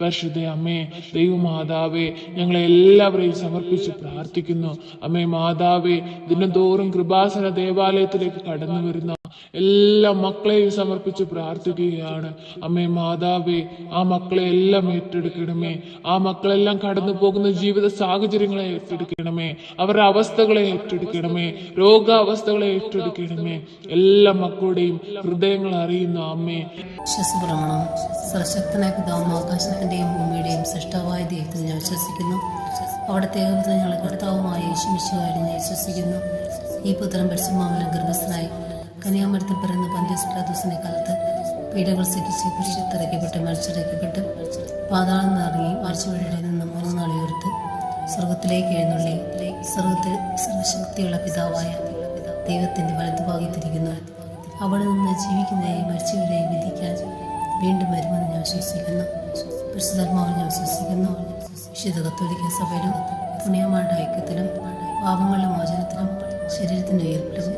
പരിശുദ്ധ അമ്മേ ദൈവമാതാവേ ഞങ്ങളെ എല്ലാവരെയും സമർപ്പിച്ച് പ്രാർത്ഥിക്കുന്നു. അമ്മേ മാതാവേ ദിനംതോറും കൃപാസന ദേവാലയത്തിലേക്ക് കടന്നു വരുന്ന എല്ലാ മക്കളെയും സമർപ്പിച്ച് പ്രാർത്ഥിക്കുകയാണ്. അമ്മേ മാതാവേ ആ മക്കളെ എല്ലാം ഏറ്റെടുക്കണമേ. ആ മക്കളെല്ലാം കടന്നു പോകുന്ന ജീവിത സാഹചര്യങ്ങളെ ഏറ്റെടുക്കണമേ. അവരുടെ അവസ്ഥകളെ ഏറ്റെടുക്കണമേ. രോഗാവസ്ഥകളെ ഏറ്റെടുക്കണമേ. എല്ലാ മക്കളുടെയും ഹൃദയങ്ങൾ അറിയുന്ന അമ്മേ. വിശ്വസപ്രമാണം. സർശക്തനായ പിതാവും ആകാശത്തിന്റെയും ഭൂമിയുടെയും സൃഷ്ടവായ ദൈവത്തിൽ ഞാൻ വിശ്വസിക്കുന്നു. അവിടത്തെ ഞങ്ങളെ കർത്താവുമായ യേശുമിശുവാരി ഞാൻ വിശ്വസിക്കുന്നു. ഈ പുത്രം പരിശുമാമലം ഗർഭസ്ഥനായി. കന്യാമരത്തിൽ പിറന്ന പന്ത്യസ്പ്രാദോസിന്റെ കാലത്ത് പീഡകൾ സഹിച്ച് കുരിശിത്തിറക്കപ്പെട്ട് മരിച്ചിറക്കപ്പെട്ട് പാതാളം നിറങ്ങി മരിച്ചുവഴിയുടെ നിന്ന് മൂന്ന് നാൾ ഉയർത്ത് സ്വർഗത്തിലേക്ക് എഴുന്നള്ളി. സ്വർഗത്തിൽ സർവശക്തിയുള്ള പിതാവായ ദൈവത്തിന്റെ വലതുഭാഗത്തിരിക്കുന്നു അവിടെ നിന്ന് ജീവിക്കുന്നതായി മരിച്ചവരെ വിധിക്കാൻ വീണ്ടും വരുമെന്ന് ഞാൻ വിശ്വസിക്കുന്നു. പരിശുദ്ധാത്മാവിൽ ഞാൻ വിശ്വസിക്കുന്നു. വിശുദ്ധ കത്തോലിക്ക സഭയിലും പുണ്യമാരുടെ ഐക്യത്തിലും പാപങ്ങളുടെ മോചനത്തിലും ശരീരത്തിന്റെ ഉയർപ്പിലും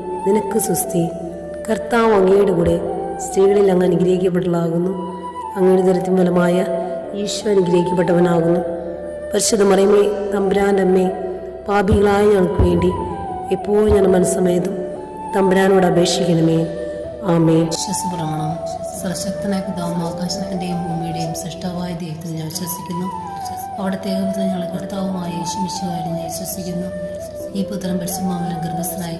നിനക്ക് സുസ്തി. കർത്താവ് അങ്ങയുടെ കൂടെ സ്ത്രീകളിൽ അങ്ങ് അനുഗ്രഹിക്കപ്പെട്ടതാകുന്നു അങ്ങയുടെ ദരത്തിൻ ഫലമായ ഈശോ അനുഗ്രഹിക്കപ്പെട്ടവനാകുന്നു. പരിശുദ്ധ മറിയമ്മേ തമ്പുരാന്റെ അമ്മേ പാപികളായ ഞങ്ങൾക്ക് വേണ്ടി എപ്പോഴും ഞാൻ മനസ്സമയതും തമ്പുരാനോട് അപേക്ഷിക്കണമേ. ആമേ വിശ്വസപ്രമാണം. സർശക്തനായ പിതാവും ആകാശത്തിന്റെയും ഭൂമിയുടെയും സൃഷ്ടവായ ദൈവത്തിൽ ഞാൻ വിശ്വസിക്കുന്നു. അവിടുത്തെ ഏകപുത്രൻ ഞങ്ങളുടെ കർത്താവുമായ യേശുമിശുവാരി ഞാൻ വിശ്വസിക്കുന്നു. ഈ പുത്രം പരിശുമാമലം ഗർഭസ്ഥനായി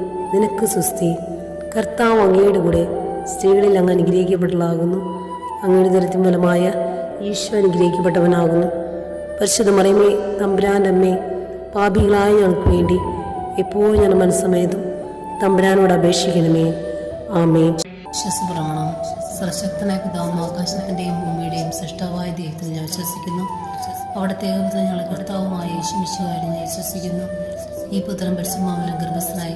നിനക്ക് സുസ്തി. കർത്താവ് അങ്ങയുടെ കൂടെ സ്ത്രീകളിൽ അങ്ങ് അനുഗ്രഹിക്കപ്പെട്ടതാകുന്നു അങ്ങയുടെ ദരിദ്രം ഫലമായ ഈശോ അനുഗ്രഹിക്കപ്പെട്ടവനാകുന്നു. പരിശുദ്ധ മറിയമേ തമ്പുരാന്റെ അമ്മേ പാപികളായ ഞങ്ങൾക്ക് വേണ്ടി എപ്പോഴും ഞാൻ മനസ്സമേതും തമ്പുരാനോട് അപേക്ഷിക്കണമേ. ആമേ വിശ്വസപ്രമാണം. സർശക്തനായ പിതാവും ആകാശത്തിന്റെയും ഭൂമിയുടെയും സൃഷ്ടാവായ ദൈവത്തിൽ ഞാൻ വിശ്വസിക്കുന്നു. അവിടുത്തെ ഏകപുത്രൻ ഞങ്ങളെ കർത്താവുമായ യേശുമിശുകാരി ഞാൻ വിശ്വസിക്കുന്നു. ഈ പുത്രം പരിശുമാവിലും ഗർഭസ്ഥനായി